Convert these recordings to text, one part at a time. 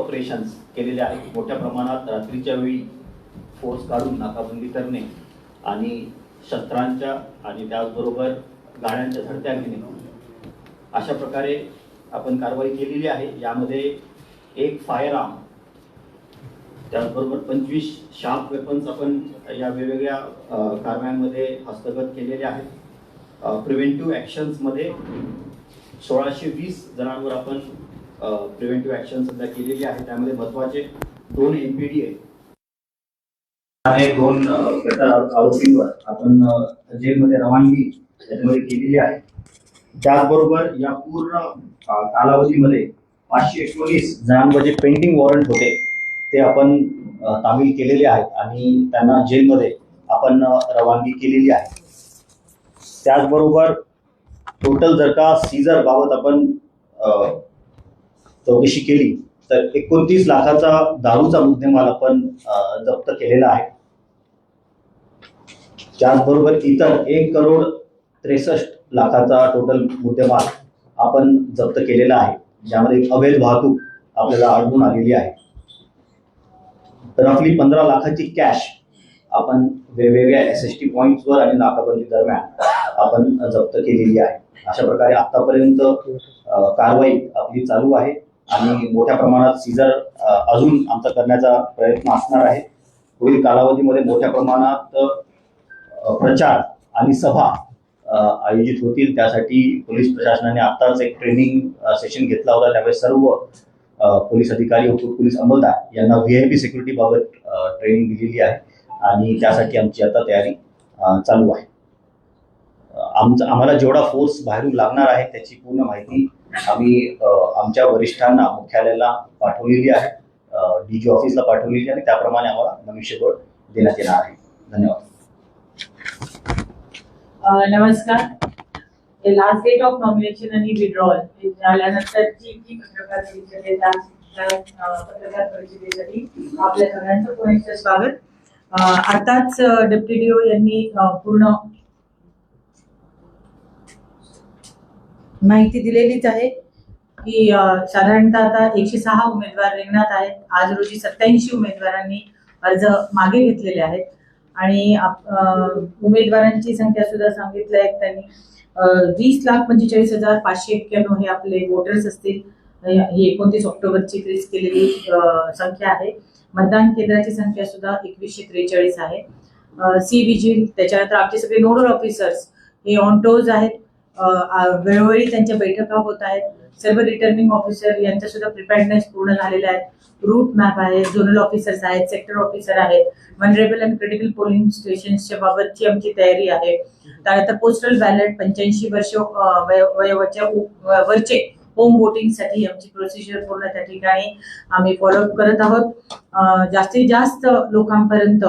Operations केलेले आहेत. मोठ्या प्रमाणात रात्रीच्या वेळी फोर्स काढून नाकाबंदी करणे आणि शस्त्रांच्या आणि त्याचबरोबर गाड्यांच्या झडत्या घेणे. अशा प्रकारे आपण कारवाई केलेली आहे. यामध्ये एक फायर आर्म त्याचबरोबर पंचवीस शार्प वेपन्स आपण या वेगवेगळ्या कारवायांमध्ये हस्तगत केलेले आहेत. प्रिव्हेंटिव्ह ॲक्शन्समध्ये सोळाशे वीस जणांवर आपण प्रिव्हेंटिव्ह ॲक्शन सध्या केलेली आहे त्यामध्ये महत्त्वाचे दोन एमपीडी पी दोन आरोपींवर आपण जेलमध्ये रवानगी त्याच्यामध्ये केलेली आहे. त्याचबरोबर या पूर्ण कालावधीमध्ये पाचशे एकोणीस जणांवर जे पेंडिंग वॉरंट होते ते आपण तामील केलेले आहेत आणि त्यांना जेलमध्ये आपण रवानगी केलेली आहे. त्याचबरोबर टोटल जर का सीझर बाबत आपण चौकशी केली तर एकोणतीस लाखाचा दारूचा मुद्देमाल आपण जप्त केलेला आहे. त्याचबरोबर इतर एक करोड त्रेसष्ट लाखाचा टोटल मुद्देमाल आपण जप्त केलेला आहे. ज्यामध्ये अवैध वाहतूक आपल्याला आढळून आलेली आहे. रफली पंधरा लाखाची कॅश आपण वेगवेगळ्या एस एस टी पॉईंट्सवर आणि नाकाबंदी दरम्यान आपण जप्त केलेली आहे. अशा प्रकारे आतापर्यंत कारवाई आपली चालू आहे. आणि मोठ्या प्रमाणात सीझर अजून आमचा करण्याचा प्रयत्न असणार आहे. पुढील कालावधीमध्ये मोठ्या प्रमाणात प्रचार आणि सभा आयोजित होतील. त्यासाठी पोलीस प्रशासनाने आताच एक ट्रेनिंग सेशन घेतला होता. त्यावेळेस सर्व पोलीस अधिकारी होतो पोलीस अंमलदार यांना व्ही आय पी सिक्युरिटी बाबत ट्रेनिंग दिलेली आहे. आणि त्यासाठी आमची आता तयारी चालू आहे. आमचा आम्हाला जेवढा फोर्स बाहेरून लागणार आहे त्याची पूर्ण माहिती आम्ही आमच्या वरिष्ठांना मुख्यालयाला पाठवलेली आहे. डी जी ऑफिसला पाठवलेली आहे आणि त्याप्रमाणे आम्हाला मनुष्यबळ देण्यात येणार आहे. धन्यवाद. नमस्कार. लास्ट डेट ऑफ नॉमिनेशन आणि विड्रॉल झाल्यानंतरची जी पत्रकार पत्रकार परिषदेसाठी आपल्या सगळ्यांचं स्वागत. आताच डेप्युटी डीओ यांनी पूर्ण माहिती दिलेलीच आहे की साधारणतः आता एकशे सहा उमेदवार रिंगणात आहेत. आज रोजी सत्याऐंशी उमेदवारांनी अर्ज मागे घेतलेले आहेत. आणि आप- उमेदवारांची संख्या सुद्धा सांगितलं आहे त्यांनी वीस लाख पंचेचाळीस हजार पाचशे एक्क्याण्णव हे आपले वोटर्स असतील. ही एकोणतीस ऑक्टोबरची क्रीज केलेली संख्या आहे. मतदान केंद्राची संख्या सुद्धा एकवीसशे त्रेचाळीस आहे. सी विजिल त्याच्यानंतर आमचे सगळे नोडल ऑफिसर्स हे ऑन टोज आहेत. वेळोवेळी त्यांच्या बैठका होत आहेत. सर्व रिटर्निंग ऑफिसर यांच्या सुद्धा प्रिपेअर्डनेस पूर्ण झालेल्या आहेत. रूट मॅप आहे झोनल ऑफिसर्स आहेत सेक्टर ऑफिसर आहेत. वनरेबल अँड क्रिटिकल पोलिंग स्टेशनच्या बाबतची आमची तयारी आहे. त्यानंतर पोस्टल बॅलेट पंच्याऐंशी वर्ष अ, वय- वयोच्या वरचे होम वोटिंगसाठी आमची प्रोसिजर पूर्ण त्या ठिकाणी आम्ही फॉलोअप करत आहोत. जास्तीत जास्त लोकांपर्यंत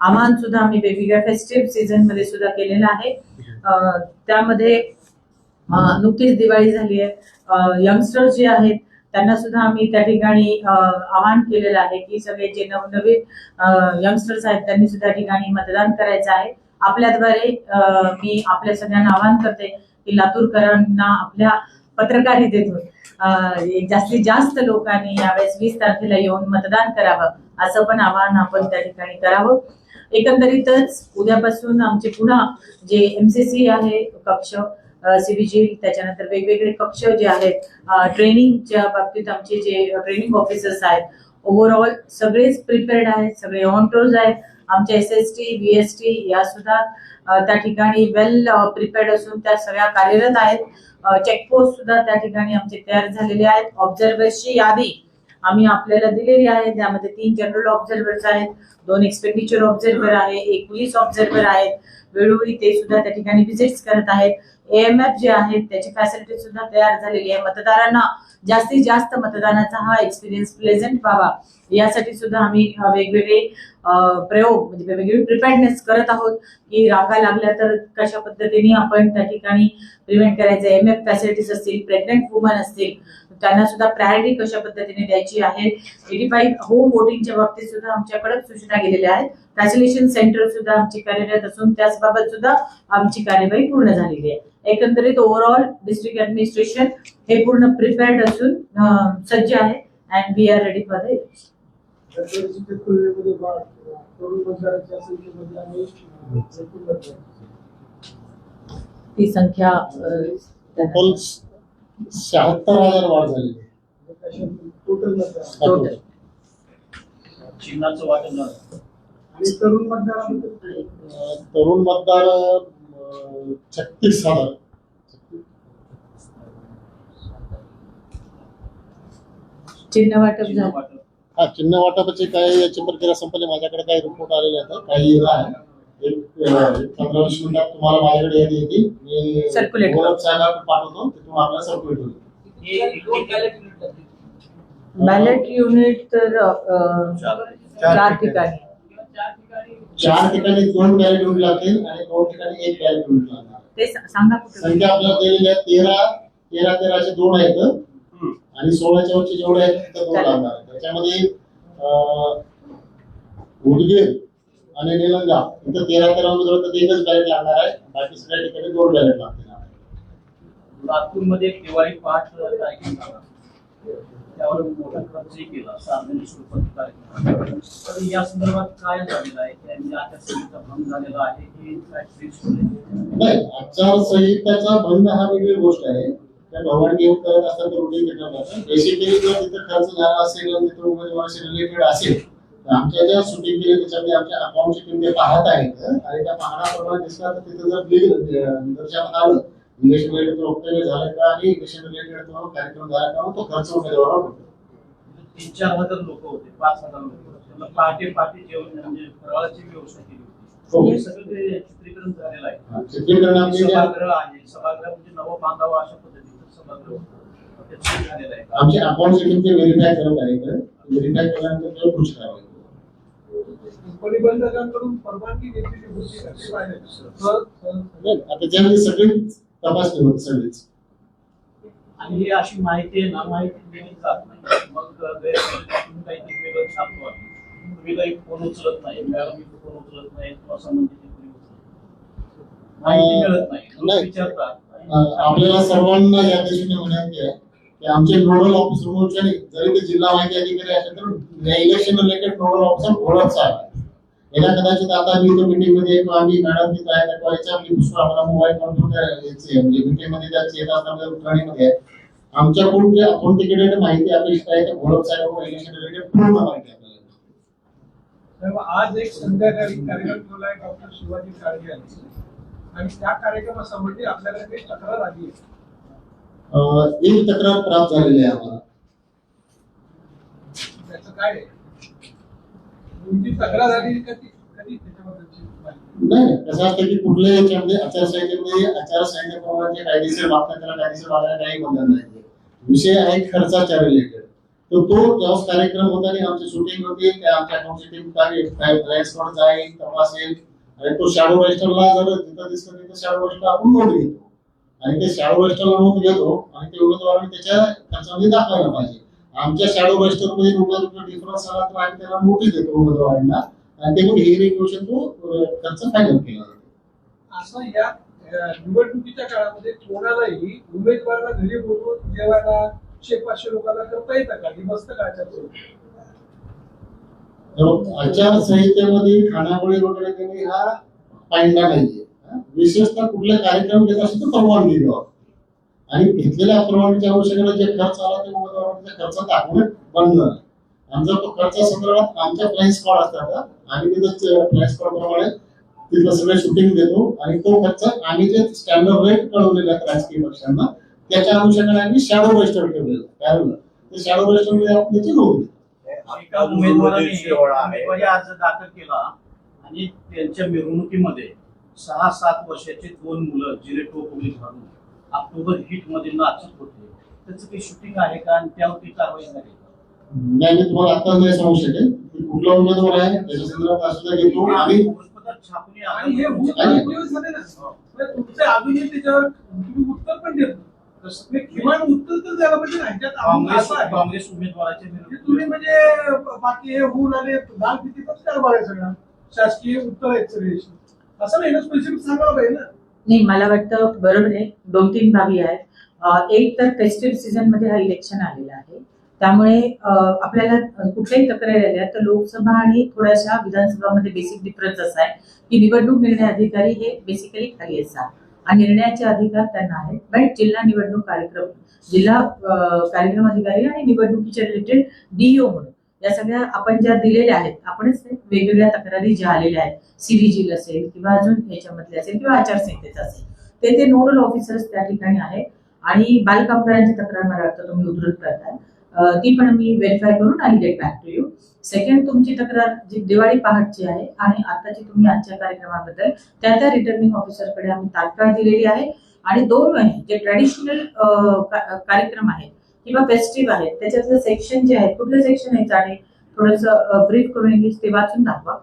आव्हान सुद्धा आम्ही वेगवेगळ्या फेस्टिव्ह सीझनमध्ये सुद्धा केलेलं आहे. त्यामध्ये नुकतीच दिवाळी झाली आहे. यंगस्टर्स जे आहेत त्यांना सुद्धा आम्ही त्या ठिकाणी आवाहन केलेलं आहे की सगळे जे नवनवीन यंगस्टर्स आहेत त्यांनी सुद्धा त्या ठिकाणी मतदान करायचं आहे. आपल्याद्वारे मी आपल्या सगळ्यांना आवाहन करते की लातूरकरांना आपल्या पत्रकारितेतून जास्तीत जास्त लोकांनी यावेळेस वीस तारखेला येऊन मतदान करावं असं पण आवाहन आपण त्या ठिकाणी करावं. एकंदरीतच उद्यापासून आमचे पुन्हा जे एमसीसी आहे कक्ष सीबीजी त्याच्यानंतर वेगवेगळे कक्ष जे आहेत ट्रेनिंगच्या बाबतीत आमचे जे ट्रेनिंग ऑफिसर्स आहेत ओव्हरऑल सगळेच प्रिपेअर्ड आहेत सगळे ऑन टोज आहेत. आमच्या S S T B S T या सुद्धा त्या ठिकाणी वेल प्रिपेअर्ड असून त्या सगळ्या कार्यरत आहेत. चेकपोस्ट सुद्धा त्या ठिकाणी आमचे तयार झालेले आहेत. ऑब्झर्वर्सची यादी आम्ही आपल्याला दिलेली आहे. त्यामध्ये तीन जनरल ऑब्झर्वर्स आहेत दोन एक्सपेंडिचर ऑब्झर्वर आहे एक पोलीस ऑब्झर्वर आहेत. वेळोवेळी ते सुद्धा त्या ठिकाणी व्हिजिट्स करत आहेत. एएमएफ जे आहेत त्याची फॅसिलिटी सुद्धा तयार झालेली आहे. मतदारांना जास्तीत जास्त मतदानाचा हा एक्सपिरियन्स प्लेझेंट व्हावा. यासाठी सुद्धा आम्ही वेगवेगळे प्रयोग म्हणजे वेगवेगळे प्रिपेअर्डनेस करत आहोत की रागा लागल्या तर कशा पद्धतीने आपण त्या ठिकाणी प्रिव्हेंट करायचं? एम एफ फॅसिलिटीज असतील प्रेग्नेंट वुमन असतील त्यांना सुद्धा प्रायोरिटी कशा पद्धतीने द्यायची आहे? एटी फाईव्ह होम वोटिंगच्या बाबतीत सुद्धा आमच्याकडे सूचना गेलेल्या आहेत. फॅसिलिटेशन सेंटर सुद्धा आमची कार्यरत असून त्याचबाबत सुद्धा आमची कार्यवाही पूर्ण झालेली आहे. एकंदरीत ओव्हरऑल डिस्ट्रिक्ट ऍडमिनिस्ट्रेशन हे पूर्ण प्रिपेअर्ड असून सज्ज आहे. And we are ready for the ती संख्या शहात्तर हजार वाढ झाली. टोटल मतदार चिन्हाचं झालं. आणि तरुण मतदारांमध्ये अं, तरुण मतदार छत्तीस हजार चिन्ह वाटप झालं. वाटप. हा चिन्ह वाटपाचे काही याची प्रक्रिया संपली? माझ्याकडे काही रिपोर्ट आलेले आहेत. काही येणार आहे एक अं, एक पंधरा वीस मिनिटात तुम्हाला माझ्याकडे यादी येते. मी Circulate गौरव साहेबांना पाठवतो. तिथून आपल्याला सर्क्युलेट होईल. बॅलेट युनिट तर अं, चार ठिकाणी. चार ठिकाणी दोन बॅलेट युनिट लागतील आणि दोन ठिकाणी एक बॅलेट युनिट लागणार. ते सा- सांगा कुठे? संख्या आपल्याला दिलेली आहे तेरा. तेरा तेराचे दोन आहेत. आणि सोळाच्या वरचे जेवढे आहेत तिथं दोन लागणार. त्याच्यामध्ये अं, उदगीर आणि निलंगा इथं तेरा तेरा उमेदवार तर एकच बॅलेट लागणार आहे. बाकी सगळ्या ठिकाणी दोन बॅलेट लागतील लातूरमध्ये दिवाळी कार्यक्रम झाला त्यावर मोठा खर्चही केला सार्वजनिक स्वरूपात कार्यक्रम तर या संदर्भात काय झालेलं आहे? त्यांनी आचारसंहिता भंग झालेला आहे हे काय ट्रिक्स नाही आचारसंहितेचा भंग हा वेगळी गोष्ट आहे. भवन घेऊन करत असतात तर बेसिकली जर तिथं खर्च झाला असेल आणि तिथं उमेदवाराशी रिलेटेड असेल तर आमच्या ज्या शूटिंग केली त्याच्यामध्ये आमच्या अकाउंटची किंमत पाहत आहेत. आणि त्या पाहण्याप्रमाणे दिसलं तर तिथं जर बिल निदर्शनात आलं इलेक्शन रिलेटेड झालं का आणि इलेक्शन रिलेटेड तो कार्यक्रम झाला का तो खर्च उमेदवारावर होतो तीन चार हजार लोक होते पाच हजार लोक पहाटे पहाटे जेवण म्हणजे फराळाची व्यवस्था केली हो. होती सगळं ते चित्रीकरण झालेलं आहे. चित्रीकरण सभागृह आहे. सभागृह म्हणजे नवं बांधावं अशा आमचे अकाउंटची किंमत व्हेरीफाय करत आहे व्हेरीफाय केल्यानंतर त्यावर पुढची कारवाई असे तर आता ज्यामध्ये सगळी तपासणी होत सगळीच. आणि ही अशी माहिती आहे ना माहिती दिली जात नाही. मग काहीतरी वेगळं छापतो तुम्ही काही फोन उचलत नाही मॅडम मी फोन उचलत नाही किंवा संबंधित कोणी उचलत नाही. माहिती मिळत नाही. विचारतात. आपल्याला सर्वांना या दिशेने विनंती आहे की आमचे नोडल ऑफिसर म्हणून जरी ते जिल्हा माहिती अधिकारी असेल तर इलेक्शन रिलेटेड नोडल ऑफिसर ओळख आहे याला कदाचित आता मी तो मीटिंगमध्ये येतो आम्ही मॅडम तिथं आहे किंवा कॉलेजच्या आपली पुष्कळ आम्हाला मोबाईल करून याचे म्हणजे मीटिंगमध्ये त्याची येत असताना उतरणीमध्ये आमच्याकडून जे ऑथेंटिकेटेड माहिती अपेक्षित आहे ते ओळख साहेब इलेक्शन रिलेटेड पूर्ण माहिती आपल्याला आज एक संध्याकाळी कार्यक्रम ठेवला आहे डॉक्टर शिवाजी काळगे यांनी. आणि त्या कार्यक्रमासंबंधी आपल्याला काही तक्रार आली आहे? एक तक्रार प्राप्त झालेली आहे आम्हाला. त्याचं काय तुमची तक्रार आली कधी? नाही. कसं असतं की कुठल्याही याच्यामध्ये आचारसंहितेमध्ये आचारसंहितेप्रमाणे कायदेशीर वागतात त्याला कायदेशीर वागायला काही बंधन नाही विषय आहे खर्चाच्या रिलेटेड तर तो ज्यावेळेस कार्यक्रम होता आणि आमची शूटिंग होती त्या आमच्या अकाउंटची टीम ड्रायव्हर जाईल तपासेल. आणि तो शॅडो रजिस्टरला जर जिथं दिसतं तिथं शॅडो रजिस्टर आपण नोंद घेतो. आणि ते शॅडो रजिस्टरला नोंद घेतो आणि ते उमेदवारांनी त्याच्या खर्चामध्ये दाखवायला पाहिजे. आमच्या शॅडो रजिस्टरमध्ये रुपये डिफरन्स आला तर आम्ही त्याला नोटीस देतो उमेदवारांना. आणि ते मग हिअरिंग घेऊन तो खर्च फायनल केला जातो. असं या निवडणुकीच्या काळामध्ये कोणालाही उमेदवाराला घरी बोलवून जेवायला शे पाचशे लोकांना करता येतं का? ही मस्त काळच्या आचारसंहितेमध्ये खाण्यामुळे वगैरे त्यांनी हा पाहिला नाहीये. विशेषतः कुठला कार्यक्रम घेत असेल तर परवानगी द्यावा. आणि घेतलेल्या परवानगीच्या आवश्यकता जे खर्च आला ते उमेदवारांचा खर्च दाखवणे बंद. आमचा तो खर्च संदर्भात आमच्या प्राईस कॉड असतात आम्ही तिथं प्राईस कॉड प्रमाणे तिथलं सगळं शूटिंग देतो आणि तो खर्च आम्ही जे स्टँडर्ड रेट कळवलेला आहेत राजकीय पक्षांना त्याच्या अनुषंगाने आम्ही शॅडो रजिस्टर ठेवलेलं काय झालं? ते शॅडो रजिस्टरमध्ये आपण त्याची नोंद घेतो उमेदवाराने उमेदवारी अर्ज दाखल केला आणि त्यांच्या मिरवणुकीमध्ये सहा सात वर्षाचे दोन मुलं जिरेटो पोलीस घालून ऑक्टोबर हिटमध्ये नाचत होते. त्याचं काही शूटिंग आहे का आणि त्यावरती कारवाई झाली? नाही मी तुम्हाला आता नाही सांगू शकेल की कुठला उमेदवार आहे? त्याच्या संदर्भात असं घेतो. आणि छापून हे हे म्हणजे तुमचे अजूनही त्याच्यावर तुम्ही उत्तर पण देत. तसं किमान उत्तर तर द्यायला पाहिजे अजून काँग्रेस असं आहे. काँग्रेस उमेदवाराचे म्हणजे तुम्ही म्हणजे बाकी हे होऊन आले कारभार आहे सगळा. शासकीय उत्तर आहेत सगळे असं नाही ना स्पेसिफिक सांगायला पाहिजे ना? नाही मला वाटतं बरोबर आहे. दोन तीन बाबी आहेत. अं, एक तर फेस्टिव्ह सीझनमध्ये हा इलेक्शन आलेला आहे. त्यामुळे अं, आपल्याला कुठल्याही तक्रारी आल्या तर लोकसभा आणि थोड्याशा विधानसभामध्ये बेसिक डिफरन्स असा आहे की निवडणूक निर्णय अधिकारी हे बेसिकली खाली असतात आणि निर्णयाचे अधिकार त्यांना आहेत. पण जिल्हा निवडणूक कार्यक्रम जिल्हा कार्यक्रम अधिकारी आणि निवडणुकीच्या रिलेटेड डीओ म्हणून. या सगळ्या आपण ज्या दिलेल्या आहेत आपणच वेगवेगळ्या तक्रारी ज्या आलेल्या आहेत सीव्हीजी असेल किंवा अजून याच्यामधले असेल किंवा आचारसंहितेचं असेल ते ते नोडल ऑफिसर्स त्या ठिकाणी आहेत. आणि बालकामगारांची तक्रार मला वाटतं तुम्ही उद्धृत करताय. ती पण मी व्हेरीफाय करून I get back to you second तुमची तक्रार जी दिवाळी पहाटची आहे आणि आताची तुम्ही आजच्या कार्यक्रमाबद्दल त्या त्या रिटर्निंग ऑफिसरकडे आम्ही तात्काळ दिलेली आहे. आणि दोन महिने जे ट्रॅडिशनल कार्यक्रम आहेत किंवा फेस्टिव्ह आहेत त्याच्यातलं सेक्शन जे आहे कुठलं सेक्शन आहे? आणि थोडस ब्रीफ करून इंग्लिश ते वाचून दाखवा.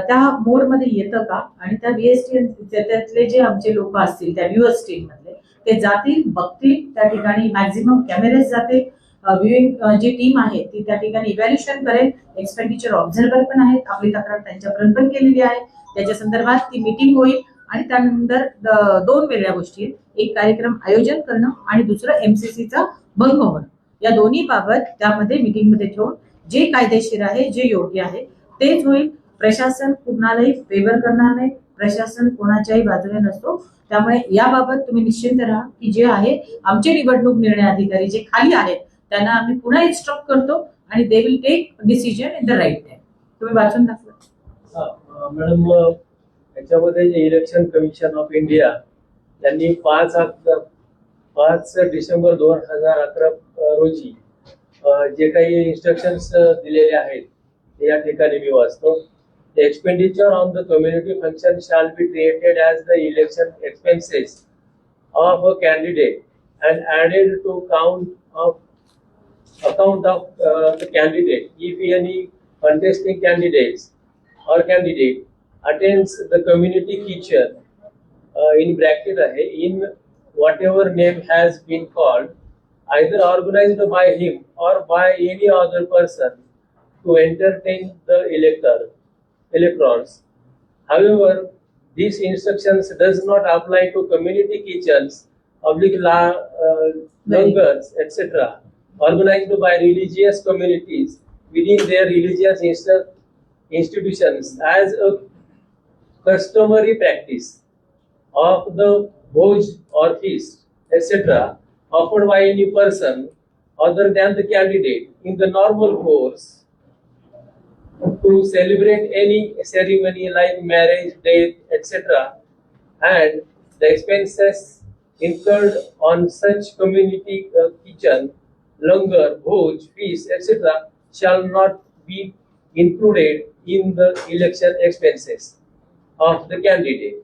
त्या मोडमध्ये येतं का? आणि त्या बीएसटी त्यातले जे आमचे लोक असतील त्या व्ह्युअर्स टीम मधले ते जातील बघतील त्या ठिकाणी मॅक्झिमम कॅमेरेज जातील व्ह्यूइंग जी टीम आहे ती त्या ठिकाणी इव्हॅल्युएशन करेल. एक्सपेंडिचर ऑब्झर्व्हर पण आहेत. आपली तक्रार त्यांच्यापर्यंत पण केलेली आहे. त्याच्या संदर्भात ती मीटिंग होईल. आणि त्यानंतर दोन वेगळ्या गोष्टी आहेत. एक कार्यक्रम आयोजन करणं आणि दुसरं एमसीसीचा भंग होणं. या दोन्ही बाबत त्यामध्ये मिटिंगमध्ये ठेवून जे कायदेशीर आहे जे योग्य आहे तेच होईल. प्रशासन कुणालाही फेवर करणार नाही. प्रशासन कोणाच्याही बाजूने नसतो. त्यामुळे याबाबत तुम्ही निश्चिंत राहा की जे आहे आमचे निवडणूक निर्णय अधिकारी जे खाली आहेत त्यांना आम्ही पुन्हा इन्स्ट्रक्ट करतो आणि they will take decision in the right time तुम्ही वाचून दाखवा. हा, मॅडम याच्यामध्ये जे इलेक्शन कमिशन ऑफ इंडिया त्यांनी पाच पाच डिसेंबर दोन हजार अकरा रोजी जे काही इन्स्ट्रक्शन्स दिलेले आहेत ते या ठिकाणी मी वाचतो. Expenditure on the community function shall be created treated the election expenses of a candidate and and to count of account of uh, the candidate. If any contesting candidates or candidate attends the community kitchen uh, in bracket in whatever name has been called either organized by him or by any other person to entertain the elector electors. However these instructions does not apply to community kitchens public la, uh, etc organized by religious communities within their religious inst- institutions as a customary practice of the Bhoj or feast, etc., offered by any person other than the candidate in the normal course to celebrate any ceremony like marriage, death, etc., and the expenses incurred on such community uh, kitchen, langar, bhoj, feast, etc., shall not be included in the election expenses of the candidate.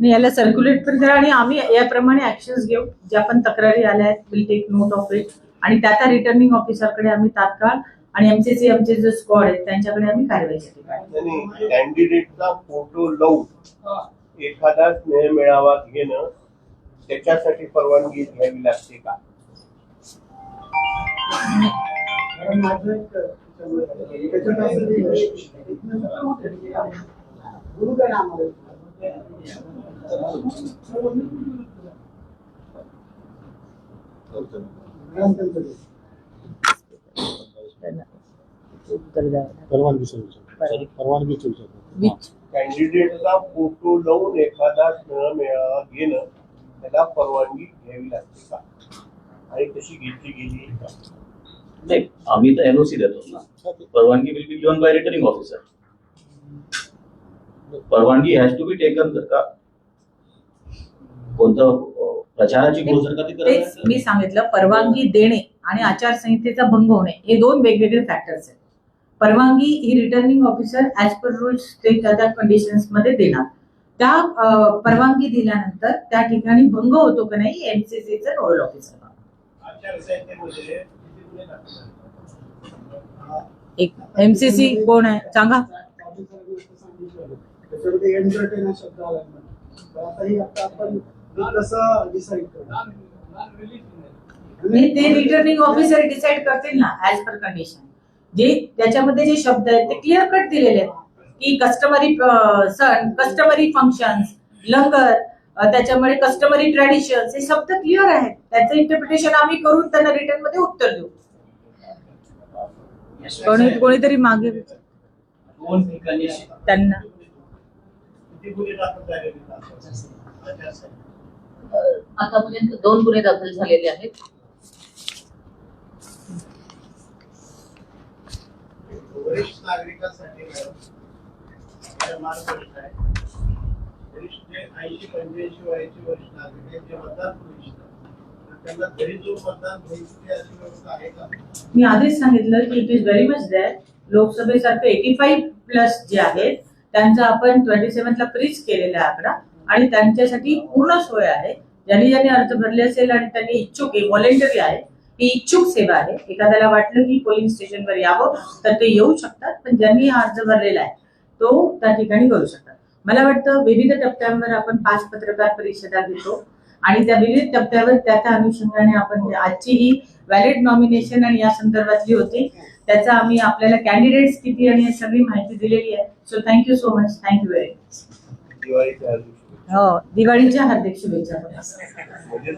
आणि याला circulate पण करा आणि आम्ही याप्रमाणे actions घेऊ ज्या पण तक्रारी आल्या आहेत will take note of it आणि त्या त्या रिटर्निंग ऑफिसरकडे आम्ही तात्काळ आणि एमसीसी आमचे जे स्क्वॉड आहेत त्यांच्याकडे आम्ही कारवाईसाठी पाठवू. आणि कॅन्डिडेटचा फोटो लावून एखादा स्नेह मेळावा घेणं त्याच्यासाठी परवानगी घ्यावी लागते का उत्तर द्यावं परवानगी परवानगी सुरू कॅन्डिडेटचा फोटो लावून एखादा स्नेह मेळावा घेणं त्याला परवानगी घ्यावी लागते का? आणि तशी घेतली गेली? का नाही आम्ही तर एनओसी देतो ना. परवानगी will be given by returning officer परवानगी हॅज टू बी टेकन जर का कोणतं प्रचाराची घोषणा का ती करत तेच? मी सांगितलं परवानगी देणे आणि आचारसंहितेचा भंग होणे हे दोन वेगवेगळे फॅक्टर्स आहेत. परवानगी ही returning officer as per rules ते त्या त्या कंडिशन्समध्ये देणार. त्या अं, परवानगी दिल्यानंतर त्या ठिकाणी भंग होतो का नाही एमसीसीचं नोडल ऑफिसर आचारसंहितेमध्ये एक एमसीसी कोण आहे? सांगा. ते रिटर्निंग ऑफिसर डिसाइड करतील ना ऍज पर कंडिशन जे त्याच्यामध्ये जे शब्द आहेत ते क्लिअर कट दिलेले आहेत. की कस्टमरी सण कस्टमरी फंक्शन्स लंगर अ, त्याच्यामध्ये कस्टमरी ट्रॅडिशन्स हे शब्द क्लिअर आहेत. त्याचं इंटरप्रिटेशन आम्ही करून त्यांना रिटर्नमध्ये उत्तर देऊ. कोणी कोणीतरी मागे त्यांना. किती गुन्हे दाखल झालेले आहेत? आतापर्यंत? दोन गुन्हे दाखल झालेले आहेत. वरिष्ठ नागरिकांसाठी वयाचे वरिष्ठ नागरिक जे मतदान मी आधीच सांगितलं की it is very much that लोकसभेसारखे eighty five plus जे आहेत त्यांचा आपण ट्वेंटी सेव्हनला फ्रीज केलेला आहे आकडा. आणि त्यांच्यासाठी पूर्ण सोय आहे. ज्यांनी ज्यांनी अर्ज भरले असेल आणि त्यांनी इच्छुक आहे व्हॉलेंटरी आहे ही इच्छुक सेवा आहे. एखाद्याला वाटलं की पोलिंग स्टेशनवर यावं तर ते येऊ शकतात. पण ज्यांनी हा अर्ज भरलेला आहे तो त्या ठिकाणी करू शकतात. मला वाटतं विविध टप्प्यांवर आपण पाच पत्रकार परिषदा घेतो. आणि त्या विविध टप्प्यावर त्या त्या अनुषंगाने आपण आजची ही व्हॅलिड नॉमिनेशन आणि या संदर्भातली होती त्याचा आम्ही आपल्याला कॅन्डिडेट्स किती आणि सगळी माहिती दिलेली आहे. So thank you so much thank you very much हो दिवाळीच्या हार्दिक शुभेच्छा. म्हणजे